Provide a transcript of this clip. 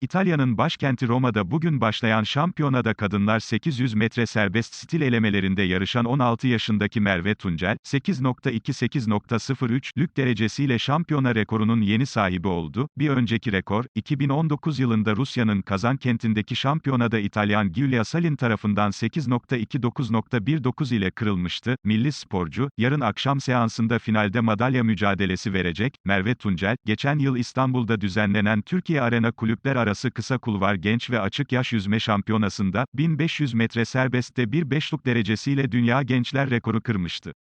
İtalya'nın başkenti Roma'da bugün başlayan şampiyonada kadınlar 800 metre serbest stil elemelerinde yarışan 16 yaşındaki Merve Tuncel, 8.28.03'lük derecesiyle şampiyona rekorunun yeni sahibi oldu. Bir önceki rekor, 2019 yılında Rusya'nın Kazan kentindeki şampiyonada İtalyan Giulia Salin tarafından 8.29.19 ile kırılmıştı. Milli sporcu, yarın akşam seansında finalde madalya mücadelesi verecek. Merve Tuncel, geçen yıl İstanbul'da düzenlenen Türkiye Arena Kulüpler Arası Kısa Kulvar Genç ve Açık Yaş Yüzme Şampiyonası'nda, 1500 metre serbestte bir beşluk derecesiyle dünya gençler rekoru kırmıştı.